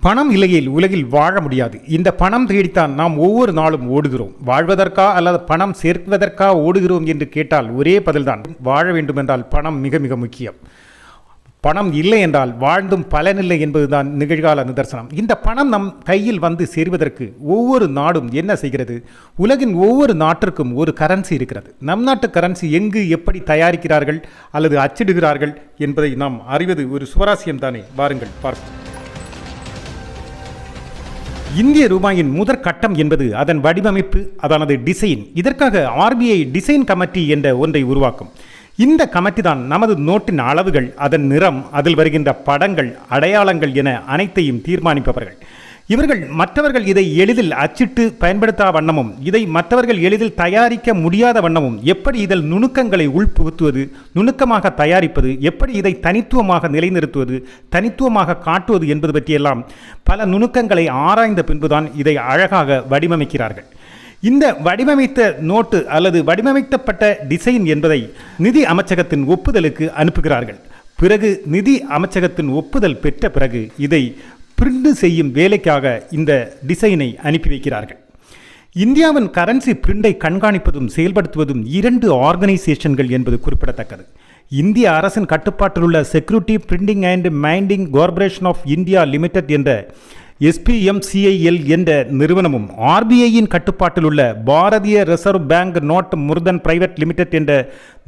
பணம் இல்லையில் உலகில் வாழ முடியாது. இந்த பணம் தேடித்தான் நாம் ஒவ்வொரு நாளும் ஓடுகிறோம். வாழ்வதற்கா அல்லது பணம் சேர்க்குவதற்கா ஓடுகிறோம் என்று கேட்டால் ஒரே பதில்தான். வாழ வேண்டுமென்றால் பணம் மிக மிக முக்கியம். பணம் இல்லை என்றால் வாழ்ந்தும் பலனில்லை என்பதுதான் நிகழ்கால நிதர்சனம். இந்த பணம் நம் கையில் வந்து சேர்வதற்கு ஒவ்வொரு நாடும் என்ன செய்கிறது? உலகின் ஒவ்வொரு நாட்டிற்கும் ஒரு கரன்சி இருக்கிறது. நம் நாட்டு கரன்சி எங்கு எப்படி தயாரிக்கிறார்கள் அல்லது அச்சிடுகிறார்கள் என்பதை நாம் அறிவது ஒரு சுவராசியம் தானே வாருங்கள் பார்ப்போம். இந்திய ரூபாயின் முதற் கட்டம் என்பது அதன் வடிவமைப்பு அதானது டிசைன் இதற்காக ஆர்பிஐ டிசைன் கமிட்டி என்ற ஒன்றை உருவாக்கும். இந்த கமிட்டி தான் நமது நோட்டின் அளவுகள் அதன் நிறம் அதில் வருகின்ற படங்கள் அடையாளங்கள் என அனைத்தையும் தீர்மானிப்பவர்கள். இவர்கள் மற்றவர்கள் இதை எளிதில் அச்சிட்டு பயன்படுத்தா வண்ணமும் இதை மற்றவர்கள் எளிதில் தயாரிக்க முடியாத வண்ணமும் எப்படி இதில் நுணுக்கங்களை உள்புகுத்துவது நுணுக்கமாக தயாரிப்பது எப்படி இதை தனித்துவமாக நிலைநிறுத்துவது தனித்துவமாக காட்டுவது என்பது பற்றியெல்லாம் பல நுணுக்கங்களை ஆராய்ந்த பின்புதான் இதை அழகாக வடிவமைக்கிறார்கள். இந்த வடிவமைத்த நோட்டு அல்லது வடிவமைக்கப்பட்ட டிசைன் என்பதை நிதி அமைச்சகத்தின் ஒப்புதலுக்கு அனுப்புகிறார்கள். பிறகு நிதி அமைச்சகத்தின் ஒப்புதல் பெற்ற பிறகு இதை பிரிண்ட் செய்யும் வேலைக்காக இந்த டிசைனை அனுப்பி வைக்கிறார்கள். இந்தியாவின் கரன்சி பிரிண்டை கண்காணிப்பதும் செயல்படுத்துவதும் இரண்டு ஆர்கனைசேஷன்கள் என்பது குறிப்பிடத்தக்கது. இந்திய அரசின் கட்டுப்பாட்டில் உள்ள security printing and minting corporation of India limited என்ற எஸ்பிஎம்சிஐஎல் என்ற நிறுவனமும் ஆர்பிஐயின் கட்டுப்பாட்டில் உள்ள Bharatiya reserve bank note Mudran private limited என்ற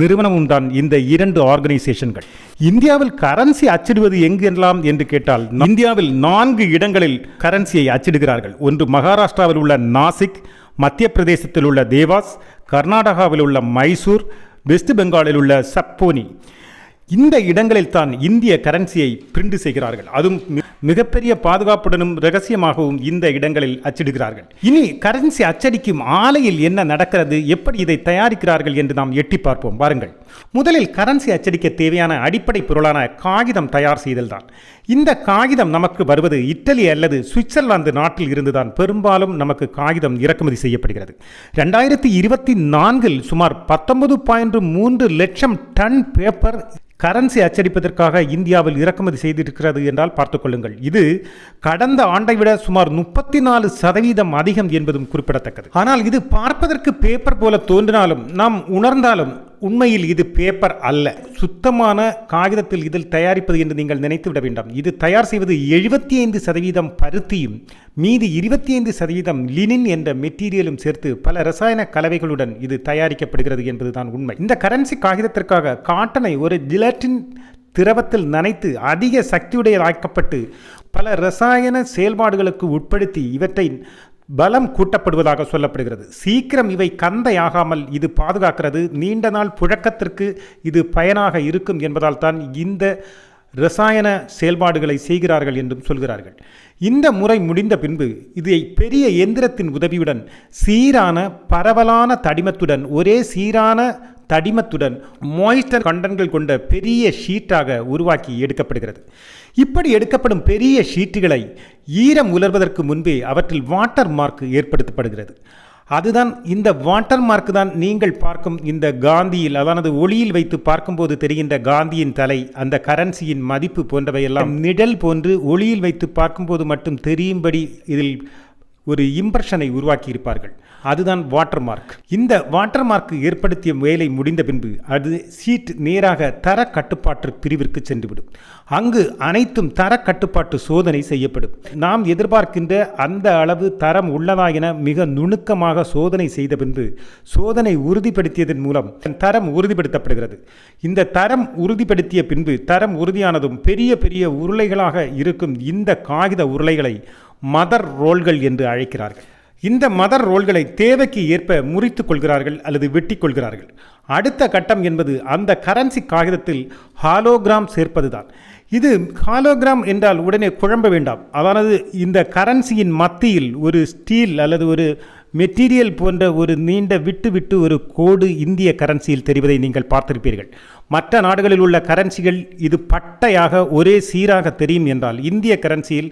நிறுவனமும் தான் இந்த இரண்டு ஆர்கனைசேஷன்கள் இந்தியாவில் கரன்சி அச்சிடுவது எங்கெல்லாம் என்று கேட்டால் இந்தியாவில் நான்கு இடங்களில் கரன்சியை அச்சிடுகிறார்கள். ஒன்று மகாராஷ்டிராவில் உள்ள நாசிக் மத்திய பிரதேசத்தில் உள்ள தேவாஸ் கர்நாடகாவில் உள்ள மைசூர் வெஸ்ட் பெங்காலில் உள்ள சப்போனி. இந்த இடங்களில் தான் இந்திய கரன்சியை பிரிண்ட் செய்கிறார்கள். அதுவும் மிகப்பெரிய பாதுகாப்புடனும் ரகசியமாகவும் இந்த இடங்களில் அச்சிடுகிறார்கள். இனி கரன்சி அச்சடிக்கும் ஆலையில் என்ன நடக்கிறது? எப்படி இதை தயாரிக்கிறார்கள் என்று நாம் எட்டி பார்ப்போம். வாருங்கள். முதலில் கரன்சி அச்சடிக்க தேவையான அடிப்படை பொருளான காகிதம் தயார் செய்தல் தான் இந்த காகிதம் நமக்கு வருவது இட்டலி அல்லது சுவிட்சர்லாந்து நாட்டில் இருந்துதான். பெரும்பாலும் நமக்கு காகிதம் இறக்குமதி செய்யப்படுகிறது. ரெண்டாயிரத்தி இருபத்தி நான்கில் சுமார் பத்தொன்பது பாயிண்ட் மூன்று லட்சம் டன் பேப்பர் கரன்சி அச்சடிப்பதற்காக இந்தியாவில் இறக்குமதி செய்திருக்கிறது என்றால் பார்த்துக் இது கடந்த ஆண்டை விட சுமார் முப்பத்தி நாலு சதவீதம் அதிகம் என்பதும் குறிப்பிடத்தக்கது. ஆனால் இது பார்ப்பதற்கு பேப்பர் போல தோன்றினாலும் நாம் உணர்ந்தாலும் உண்மையில் இது பேப்பர் அல்ல. சுத்தமான காகிதத்தில் இதில் தயாரிப்பது என்று நீங்கள் நினைத்து விட வேண்டாம். இது தயார் செய்வது எழுபத்தி ஐந்து சதவீதம் பருத்தியும் மீதி இருபத்தி ஐந்து சதவீதம் லினின் என்ற மெட்டீரியலும் சேர்த்து பல ரசாயன கலவைகளுடன் இது தயாரிக்கப்படுகிறது என்பதுதான் உண்மை. இந்த கரன்சி காகிதத்திற்காக காட்டனை ஒரு ஜிலட்டின் திரவத்தில் நனைத்து அதிக சக்தியுடையதாக்கப்பட்டு பல ரசாயன செயல்பாடுகளுக்கு உட்படுத்தி இவற்றை பலம் கூட்டப்படுவதாக சொல்லப்படுகிறது. சீக்கிரம் இவை கந்தையாகாமல் இது பாதுகாக்கிறது. நீண்ட நாள் புழக்கத்திற்கு இது பயனாக இருக்கும் என்பதால் தான் இந்த ரசாயன செயல்பாடுகளை செய்கிறார்கள் என்றும் சொல்கிறார்கள். இந்த முறை முடிந்த பின்பு இதை பெரிய எந்திரத்தின் உதவியுடன் சீரான பரவலான தடிமத்துடன் ஒரே சீரான தடிமத்துடன் மாய்ஸ்டர் கண்டன்கள் கொண்ட பெரிய ஷீட்டாக உருவாக்கி எடுக்கப்படுகிறது. இப்படி எடுக்கப்படும் பெரிய ஷீட்டுகளை ஈரம் உலர்வதற்கு முன்பே அவற்றில் வாட்டர் மார்க் ஏற்படுத்தப்படுகிறது. அதுதான் இந்த வாட்டர் மார்க் தான் நீங்கள் பார்க்கும் இந்த காந்தியில் அதானது ஒளியில் வைத்து பார்க்கும்போது தெரிகின்ற காந்தியின் தலை அந்த கரன்சியின் மதிப்பு போன்றவையெல்லாம் நிழல் போன்று ஒளியில் வைத்து பார்க்கும்போது மட்டும் தெரியும்படி இதில் ஒரு இம்ப்ரெஷனை உருவாக்கியிருப்பார்கள். அதுதான் வாட்டர் மார்க் இந்த வாட்டர் மார்க் ஏற்படுத்திய வேலை முடிந்த பின்பு அது சீட் நேராக தர கட்டுப்பாட்டு பிரிவிற்கு சென்றுவிடும். அங்கு அனைத்தும் தர கட்டுப்பாட்டு சோதனை செய்யப்படும். நாம் எதிர்பார்க்கின்ற அந்த அளவு தரம் உள்ளதா என மிக நுணுக்கமாக சோதனை செய்த பின்பு சோதனை உறுதிப்படுத்தியதன் மூலம் தரம் உறுதிப்படுத்தப்படுகிறது. இந்த தரம் உறுதிப்படுத்திய பின்பு தரம் உறுதியானதும் பெரிய பெரிய உருளைகளாக இருக்கும் இந்த காகித உருளைகளை மதர் ரோல்கள் என்று அழைக்கிறார்கள். இந்த மதர் ரோல்களை தேவைக்கு ஏற்ப முறித்துக் கொள்கிறார்கள் அல்லது வெட்டி கொள்கிறார்கள். அடுத்த கட்டம் என்பது அந்த கரன்சி காகிதத்தில் ஹாலோகிராம் சேர்ப்பதுதான். இது ஹாலோகிராம் என்றால் உடனே குழம்ப வேண்டாம். அதானது இந்த கரன்சியின் மத்தியில் ஒரு ஸ்டீல் அல்லது ஒரு மெட்டீரியல் போன்ற ஒரு நீண்ட விட்டு விட்டு ஒரு கோடு இந்திய கரன்சியில் தெரிவதை நீங்கள் பார்த்திருப்பீர்கள். மற்ற நாடுகளில் உள்ள கரன்சிகள் இது பட்டையாக ஒரே சீராக தெரியும் என்றால் இந்திய கரன்சியில்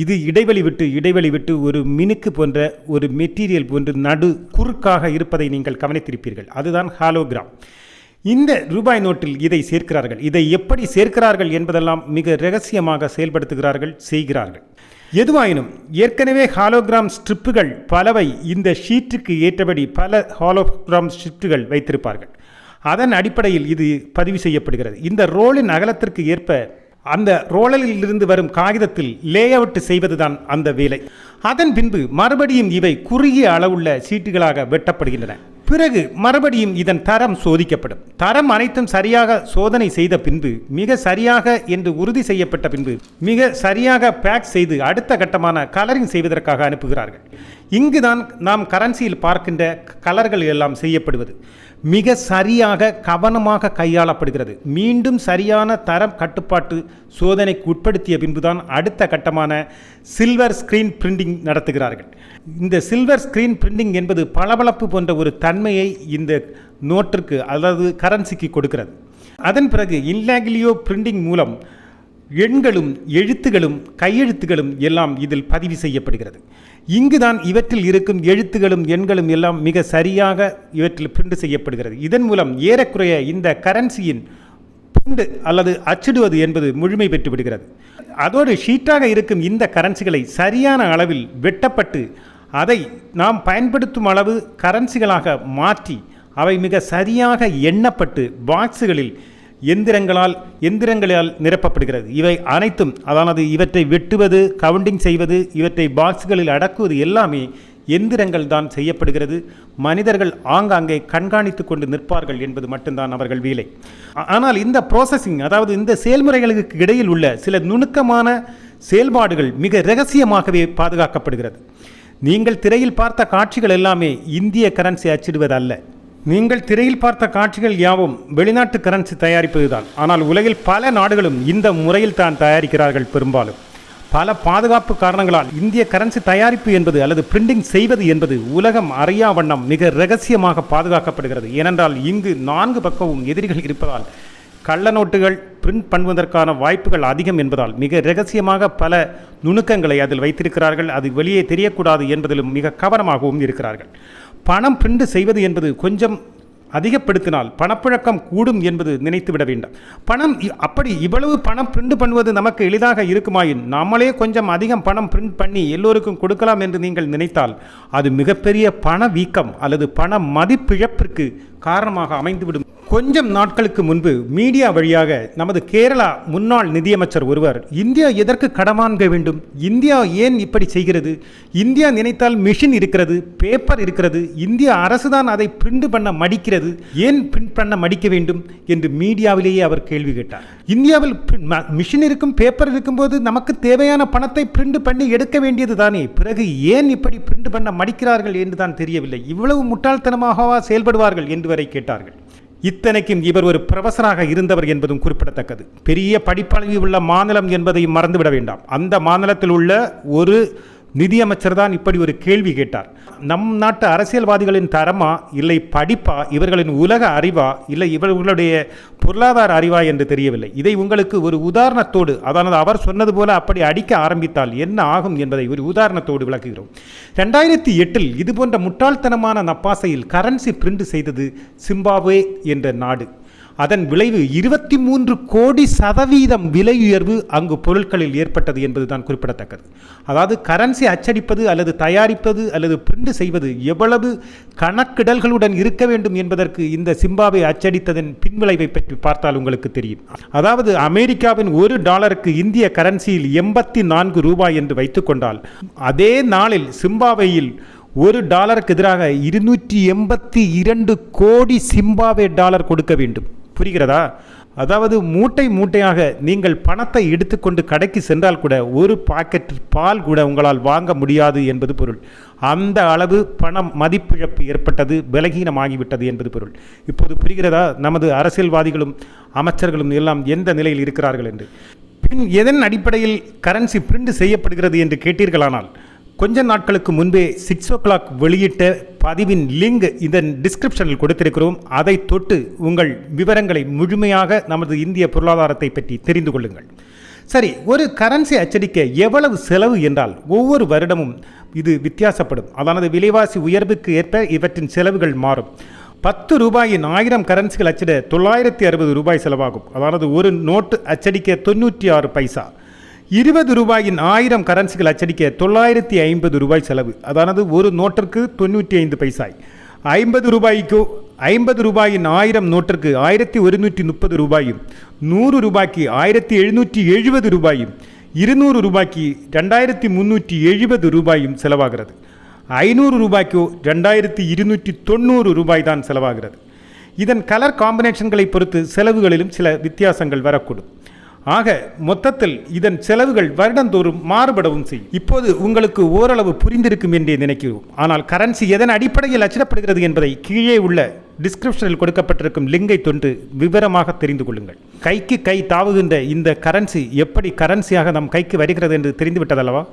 இது இடைவெளி விட்டு இடைவெளி விட்டு ஒரு மினுக்கு போன்ற ஒரு மெட்டீரியல் போன்று நடு குறுக்காக இருப்பதை நீங்கள் கவனித்திருப்பீர்கள். அதுதான் ஹாலோகிராம் இந்த ரூபாய் நோட்டில் இதை சேர்க்கிறார்கள். இதை எப்படி சேர்க்கிறார்கள் என்பதெல்லாம் மிக ரகசியமாக செயல்படுத்துகிறார்கள் செய்கிறார்கள். எதுவாயினும் ஏற்கனவே ஹாலோகிராம் ஸ்ட்ரிப்புகள் பலவை இந்த ஷீட்டுக்கு ஏற்றபடி பல ஹாலோகிராம் ஸ்ட்ரிப்புகள் வைத்திருப்பார்கள். அதன் அடிப்படையில் இது பதிவு செய்யப்படுகிறது. இந்த ரோலின் அகலத்திற்கு ஏற்ப அந்த ரோலரில் இருந்து வரும் காகிதத்தில் லே அவுட் செய்வதுதான் அந்த வேலை. அதன் பின்பு மறுபடியும் இவை குறுகிய அளவுள்ள சீட்டுகளாக வெட்டப்படுகின்றன. பிறகு மறுபடியும் இதன் தரம் சோதிக்கப்படும். தரம் அனைத்தும் சரியாக சோதனை செய்த பின்பு மிக சரியாக என்று உறுதி செய்யப்பட்ட பின்பு மிக சரியாக பேக் செய்து அடுத்த கட்டமான கலரிங் செய்வதற்காக அனுப்புகிறார்கள். இங்குதான் நாம் கரன்சியில் பார்க்கின்ற கலர்கள் எல்லாம் செய்யப்படுவது. மிக சரியாக கவனமாக கையாளப்படுகிறது. மீண்டும் சரியான தரம் கட்டுப்பாட்டு சோதனைக்கு உட்படுத்திய பின்புதான் அடுத்த கட்டமான சில்வர் ஸ்கிரீன் பிரிண்டிங் நடத்துகிறார்கள். இந்த சில்வர் ஸ்கிரீன் பிரிண்டிங் என்பது பளபளப்பு போன்ற ஒரு தன்மையை இந்த நோட்டிற்கு அதாவது கரன்சிக்கு கொடுக்கிறது. அதன் பிறகு இன்லாகிலியோ பிரிண்டிங் மூலம் எண்களும் எழுத்துகளும் கையெழுத்துகளும் எல்லாம் இதில் பதிவு செய்யப்படுகிறது. இங்குதான் இவற்றில் இருக்கும் எழுத்துகளும் எண்களும் எல்லாம் மிக சரியாக இவற்றில் பிரிண்ட் செய்யப்படுகிறது. இதன் மூலம் ஏறக்குறைய இந்த கரன்சியின் பிரிண்ட் அல்லது அச்சிடுவது என்பது முழுமை பெற்று விடுகிறது. அதோடு ஷீட்டாக இருக்கும் இந்த கரன்சிகளை சரியான அளவில் வெட்டப்பட்டு அதை நாம் பயன்படுத்தும் அளவு கரன்சிகளாக மாற்றி அவை மிக சரியாக எண்ணப்பட்டு பாக்ஸுகளில் எந்திரங்களால் எந்திரங்களால் நிரப்பப்படுகிறது. இவை அனைத்தும் அதானது இவற்றை வெட்டுவது கவுண்டிங் செய்வது இவற்றை பாக்ஸ்களில் அடக்குவது எல்லாமே எந்திரங்கள் தான் செய்யப்படுகிறது. மனிதர்கள் ஆங்காங்கே கண்காணித்து கொண்டு நிற்பார்கள் என்பது மட்டும்தான் அவர்கள் வேலை. ஆனால் இந்த ப்ராசஸிங் அதாவது இந்த செயல்முறைகளுக்கு இடையில் உள்ள சில நுணுக்கமான செயல்பாடுகள் மிக ரகசியமாகவே பாதுகாக்கப்படுகிறது. நீங்கள் திரையில் பார்த்த காட்சிகள் எல்லாமே இந்திய கரன்சி அச்சிடுவதல்ல. நீங்கள் திரையில் பார்த்த காட்சிகள் யாவும் வெளிநாட்டு கரன்சி தயாரிப்பதுதான். ஆனால் உலகில் பல நாடுகளும் இந்த முறையில் தான் தயாரிக்கிறார்கள் பெரும்பாலும். பல பாதுகாப்பு காரணங்களால் இந்திய கரன்சி தயாரிப்பு என்பது அல்லது பிரிண்டிங் செய்வது என்பது உலகம் அறியா வண்ணம் மிக ரகசியமாக பாதுகாக்கப்படுகிறது. ஏனென்றால் இங்கு நான்கு பக்கமும் எதிரிகள் இருப்பதால் கள்ள நோட்டுகள் பிரிண்ட் பண்ணுவதற்கான வாய்ப்புகள் அதிகம் என்பதால் மிக ரகசியமாக பல நுணுக்கங்களை அதில் வைத்திருக்கிறார்கள். அது வெளியே தெரியக்கூடாது என்பதிலும் மிக கவனமாகவும் இருக்கிறார்கள். பணம் பிரிண்ட் செய்வது என்பது கொஞ்சம் அதிகப்படுத்தினால் பணப்புழக்கம் கூடும் என்பது நினைத்து விட வேண்டாம். பணம் அப்படி இவ்வளவு பணம் பிரிண்ட் பண்ணுவது நமக்கு எளிதாக இருக்குமாயின் நம்மளே கொஞ்சம் அதிகம் பணம் பிரிண்ட் பண்ணி எல்லோருக்கும் கொடுக்கலாம் என்று நீங்கள் நினைத்தால் அது மிகப்பெரிய பண வீக்கம் அல்லது பண மதிப்பிழப்பிற்கு காரணமாக அமைந்துவிடும். கொஞ்சம் நாட்களுக்கு முன்பு மீடியா வழியாக நமது கேரளா முன்னாள் நிதியமைச்சர் ஒருவர் இந்தியா எதற்கு கடமான்க வேண்டும்? இந்தியா ஏன் இப்படி செய்கிறது? இந்தியா நினைத்தால் மிஷின் இருக்கிறது பேப்பர் இருக்கிறது இந்திய அரசுதான் அதை பிரிண்ட் பண்ண மடிக்கிறது ஏன் பிரிண்ட் பண்ண மடிக்க வேண்டும்? என்று மீடியாவிலேயே அவர் கேள்வி கேட்டார். இந்தியாவில் மிஷின் இருக்கும் பேப்பர் இருக்கும்போது நமக்கு தேவையான பணத்தை பிரிண்ட் பண்ணி எடுக்க வேண்டியது தானே? பிறகு ஏன் இப்படி பிரிண்ட் பண்ண மடிக்கிறார்கள் என்று தான் தெரியவில்லை. இவ்வளவு முட்டாள்தனமாகவா செயல்படுவார்கள் என்று வரை கேட்டார்கள். இத்தனைக்கும் இவர் ஒரு பிரொஃபஸராக இருந்தவர் என்பதும் குறிப்பிடத்தக்கது. பெரிய படிப்பளவி உள்ள மாநிலம் என்பதையும் மறந்துவிட வேண்டாம். அந்த மாநிலத்தில் உள்ள ஒரு நிதியமைச்சர் தான் இப்படி ஒரு கேள்வி கேட்டார். நம் நாட்டு அரசியல்வாதிகளின் தரமா இல்லை படிப்பா இவர்களின் உலக அறிவா இல்லை இவர்களுடைய பொருளாதார அறிவா என்று தெரியவில்லை. இதை உங்களுக்கு ஒரு உதாரணத்தோடு அதானது அவர் சொன்னது போல அப்படி அடிக்க ஆரம்பித்தால் என்ன ஆகும் என்பதை ஒரு உதாரணத்தோடு விளக்குகிறோம். ரெண்டாயிரத்தி எட்டில் இதுபோன்ற முட்டாள்தனமான நப்பாசையில் கரன்சி பிரிண்ட் செய்தது சிம்பாப்வே என்ற நாடு. அதன் விளைவு இருபத்தி மூன்று கோடி சதவீதம் விலை உயர்வு அங்கு பொருட்களில் ஏற்பட்டது என்பதுதான் குறிப்பிடத்தக்கது. அதாவது கரன்சி அச்சடிப்பது அல்லது தயாரிப்பது அல்லது பிரிண்ட் செய்வது எவ்வளவு கணக்கிடல்களுடன் இருக்க வேண்டும் என்பதற்கு இந்த சிம்பாவை அச்சடித்ததன் பின்விளைவை பற்றி பார்த்தால் உங்களுக்கு தெரியும். அதாவது அமெரிக்காவின் ஒரு டாலருக்கு இந்திய கரன்சியில் எண்பத்தி நான்கு ரூபாய் என்று வைத்துக்கொண்டால் அதே நாளில் சிம்பாவேயில் ஒரு டாலருக்கு எதிராக இருநூற்றி எண்பத்தி இரண்டு கோடி சிம்பாவே டாலர் கொடுக்க வேண்டும். புரிகிறதா? அதாவது மூட்டை மூட்டையாக நீங்கள் பணத்தை எடுத்துக்கொண்டு கடைக்கு சென்றால் கூட ஒரு பாக்கெட் பால் கூட உங்களால் வாங்க முடியாது என்பது பொருள். அந்த அளவு பணம் மதிப்பிழப்பு ஏற்பட்டது பலகீனமாகிவிட்டது என்பது பொருள். இப்போது புரிகிறதா? நமது அரசியல்வாதிகளும் அமைச்சர்களும் எல்லாம் எந்த நிலையில் இருக்கிறார்கள் என்று? பின் எதன் அடிப்படையில் கரன்சி பிரிண்ட் செய்யப்படுகிறது என்று கேட்டீர்களானால் கொஞ்ச நாட்களுக்கு முன்பே சிக்ஸ் ஓ கிளாக் வெளியிட்ட பதிவின் லிங்க் இதன் டிஸ்கிரிப்ஷனில் கொடுத்திருக்கிறோம். அதை தொட்டு உங்கள் விவரங்களை முழுமையாக நமது இந்திய பொருளாதாரத்தை பற்றி தெரிந்து கொள்ளுங்கள். சரி ஒரு கரன்சி அச்சடிக்க எவ்வளவு செலவு என்றால் ஒவ்வொரு வருடமும் இது வித்தியாசப்படும். அதானது விலைவாசி உயர்வுக்கு ஏற்ப இவற்றின் செலவுகள் மாறும். பத்து ரூபாயின் ஆயிரம் கரன்சிகள் அச்சிட தொள்ளாயிரத்தி அறுபது ரூபாய் செலவாகும். அதாவது ஒரு நோட்டு அச்சடிக்க தொண்ணூற்றி ஆறு பைசா. இருபது ரூபாயின் ஆயிரம் கரன்சிகள் அச்சடிக்க தொள்ளாயிரத்தி ஐம்பது ரூபாய் செலவு. அதானது ஒரு நோட்டிற்கு தொண்ணூற்றி ஐந்து பைசாய். ஐம்பது ரூபாய்க்கு ஐம்பது ரூபாயின் ஆயிரம் நோட்டிற்கு ஆயிரத்தி ஒருநூற்றி முப்பது ரூபாயும் நூறு ரூபாய்க்கு ஆயிரத்தி எழுநூற்றி எழுபது ரூபாயும் இருநூறு ரூபாய்க்கு ரெண்டாயிரத்தி முந்நூற்றி எழுபது ரூபாயும் செலவாகிறது. ஐநூறு ரூபாய்க்கு ரெண்டாயிரத்தி இருநூற்றி தொண்ணூறு ரூபாய் தான் செலவாகிறது. இதன் கலர் காம்பினேஷன்களை பொறுத்து செலவுகளிலும் சில வித்தியாசங்கள் வரக்கூடும். ஆக மொத்தத்தில் இதன் செலவுகள் வருடந்தோறும் மாறுபடவும் செய்யும். இப்போது உங்களுக்கு ஓரளவு புரிந்திருக்கும் என்றே நினைக்கிறோம். ஆனால் கரன்சி எதன் அடிப்படையில் அச்சிடப்படுகிறது என்பதை கீழே உள்ள டிஸ்கிரிப்ஷனில் கொடுக்கப்பட்டிருக்கும் லிங்கை தொன்று விவரமாக தெரிந்து கொள்ளுங்கள். கைக்கு கை தாவுகின்ற இந்த கரன்சி எப்படி கரன்சியாக நம் கைக்கு வருகிறது என்று தெரிந்துவிட்டதல்லவா?